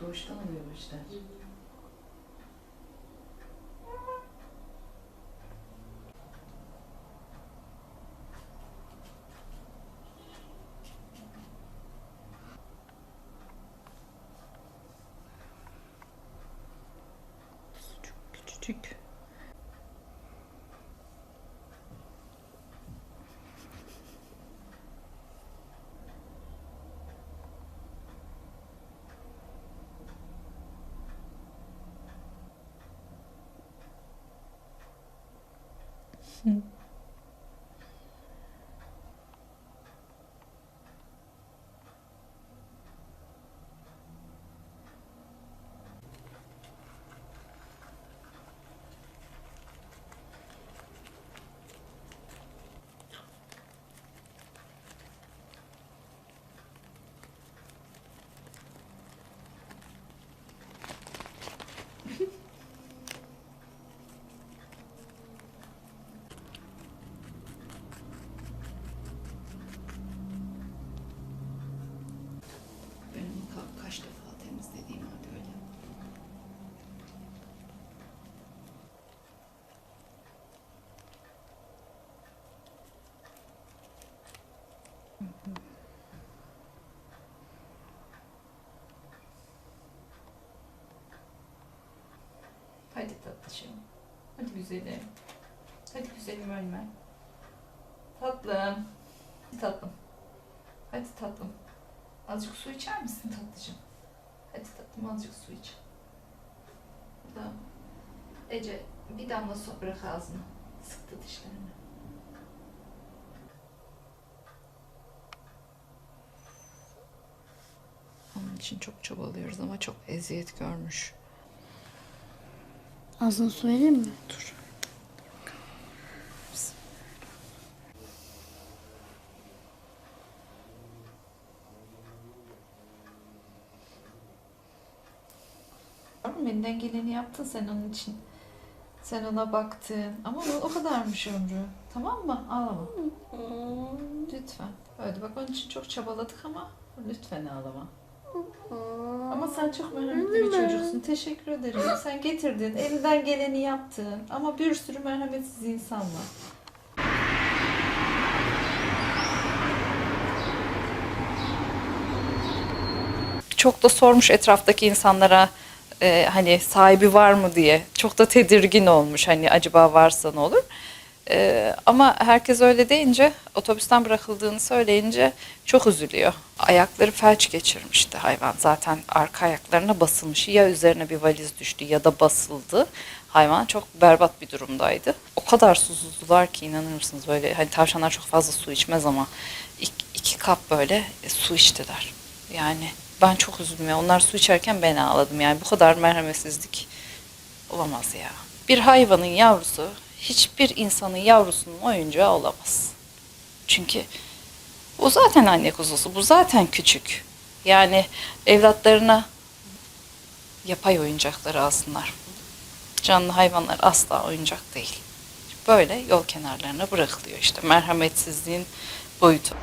doğuştan oluyor bu işler. Küçücük. Hmm. Ka- kaç defa temizlediğim halde öyle. Hadi tatlışım. Hadi güzelim. Hadi güzelim ölme. Tatlım. Tatlım. Hadi tatlım. Azıcık su içer misin tatlıcığım? Hadi tatlım azıcık su iç. Burada Ece bir damla su bırak ağzına. Sıktı dişlerini. Onun için çok çabalıyoruz ama çok eziyet görmüş. Ağzına su vereyim mi? Dur. Yavrum elinden geleni yaptın sen onun için. Sen ona baktın. Ama o, o kadarmış ömrü. Tamam mı? Ağlama. Lütfen. Öyle bak onun için çok çabaladık ama lütfen ağlama. Ama sen çok merhametli bir çocuksun. Teşekkür ederim. Sen getirdin. Elinden geleni yaptın. Ama bir sürü merhametsiz insan var. Çok da sormuş etraftaki insanlara e, hani sahibi var mı diye. Çok da tedirgin olmuş hani acaba varsa ne olur. E, ama herkes öyle deyince otobüsten bırakıldığını söyleyince çok üzülüyor. Ayakları felç geçirmişti hayvan. Zaten arka ayaklarına basılmış. Ya üzerine bir valiz düştü ya da basıldı. Hayvan çok berbat bir durumdaydı. O kadar susuzdular ki inanır mısınız böyle hani tavşanlar çok fazla su içmez ama iki, iki kap böyle su içtiler. Yani ben çok üzüldüm ya. Onlar su içerken ben ağladım yani. Bu kadar merhametsizlik olamaz ya. Bir hayvanın yavrusu hiçbir insanın yavrusunun oyuncağı olamaz. Çünkü o zaten anne kuzusu. Bu zaten küçük. Yani evlatlarına yapay oyuncakları alsınlar. Canlı hayvanlar asla oyuncak değil. Böyle yol kenarlarına bırakılıyor işte. Merhametsizliğin boyutu.